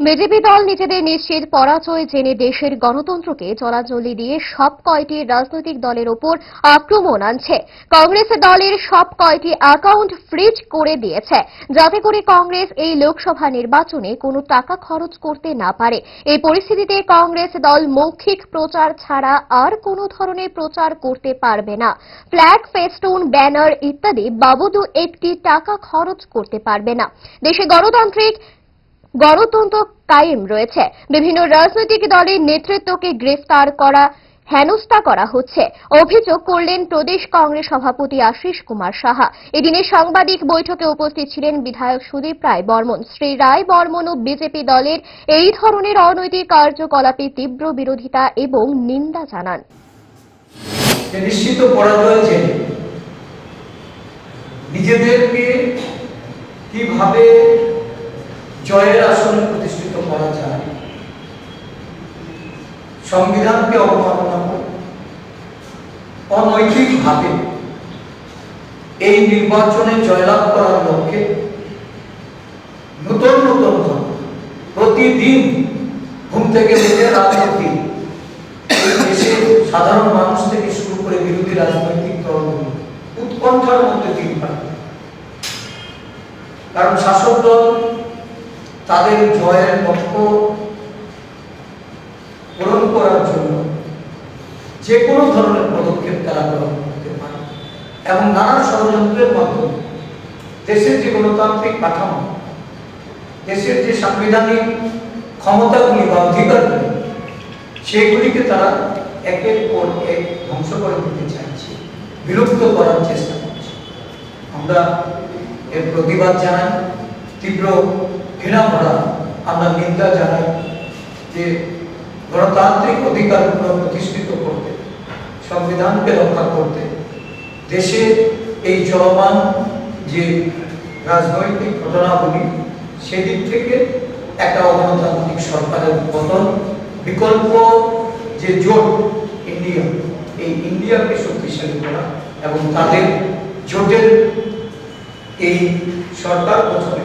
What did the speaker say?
BJP দল নিজেদের নিশ্চিত পরাজয় জেনে দেশের গণতন্ত্রকে চলাচলি দিয়ে সব কয়টি রাজনৈতিক দলের ওপর আক্রমণ আনছে। কংগ্রেস দলের সব কয়টি অ্যাকাউন্ট ফ্রিজ করে দিয়েছে। যাতে করে কংগ্রেস এই লোকসভা নির্বাচনে কোনো টাকা খরচ করতে না পারে। এই পরিস্থিতিতে কংগ্রেস দল মৌখিক প্রচার ছাড়া আর কোনো ধরনের প্রচার করতে পারবে না। ফ্ল্যাগ, ফেস্টুন, ব্যানার ইত্যাদি বাবদও একটি টাকা খরচ করতে পারবে না। দেশে গণতান্ত্রিক গণতন্ত্র কায়েম রয়েছে। বিভিন্ন রাজনৈতিক দলের নেতৃত্বকে গ্রেফতার করা, হেনস্থা করা হচ্ছে। অভিযোগ করলেন প্রদেশ কংগ্রেস সভাপতি আশিস কুমার সাহা। এদিনের সাংবাদিক বৈঠকে উপস্থিত ছিলেন বিধায়ক সুদীপ রায় বর্মন। শ্রী রায় বর্মন ও বিজেপি দলের এই ধরনের অনৈতিক কার্যকলাপে তীব্র বিরোধিতা এবং নিন্দা জানান। নিজেদেরকে কীভাবে জয়ের আসনে প্রতিষ্ঠিত করা যায়। সংবিধানকে অবমাননা করে অনৈতিকভাবে এই নির্বাচনে জয়লাভ করার লক্ষ্যে নতুন নতুন প্রতিদিন ঘুম থেকে উঠে এই দেশের সাধারণ মানুষ থেকে শুরু করে বিরোধী রাজনৈতিক দলগুলো উৎকণ্ঠার মধ্যে দিন পাবে কারণ শাসক দল তাদের জয়ের লক্ষ্য পূরণ করার জন্য যে কোনো ধরনের পদক্ষেপ তারা গ্রহণ করতে পারে। এবং নানা ষড়যন্ত্রের মাধ্যমে দেশের যে গণতান্ত্রিক কাঠামো, দেশের যে সাংবিধানিক ক্ষমতাগুলি বা অধিকারগুলি, সেগুলিকে তারা একের পর এক ধ্বংস করে দিতে চাইছে, বিলুপ্ত করার চেষ্টা করছে। আমরা এর প্রতিবাদ জানাই, তীব্র ঘৃণা ভরা আমরা নিন্দা জানাই যে গণতান্ত্রিক অধিকারগুলো প্রতিষ্ঠিত করতে, সংবিধানকে রক্ষা করতে, দেশে এই চলমান যে রাজনৈতিক ঘটনাগুলি, সেদিক থেকে একটা অগণতান্ত্রিক সরকারের পতন, বিকল্প যে জোট, ইন্ডিয়া, এই ইন্ডিয়াকে শক্তিশালী করা এবং তাদের জোটের এই সরকার গঠনে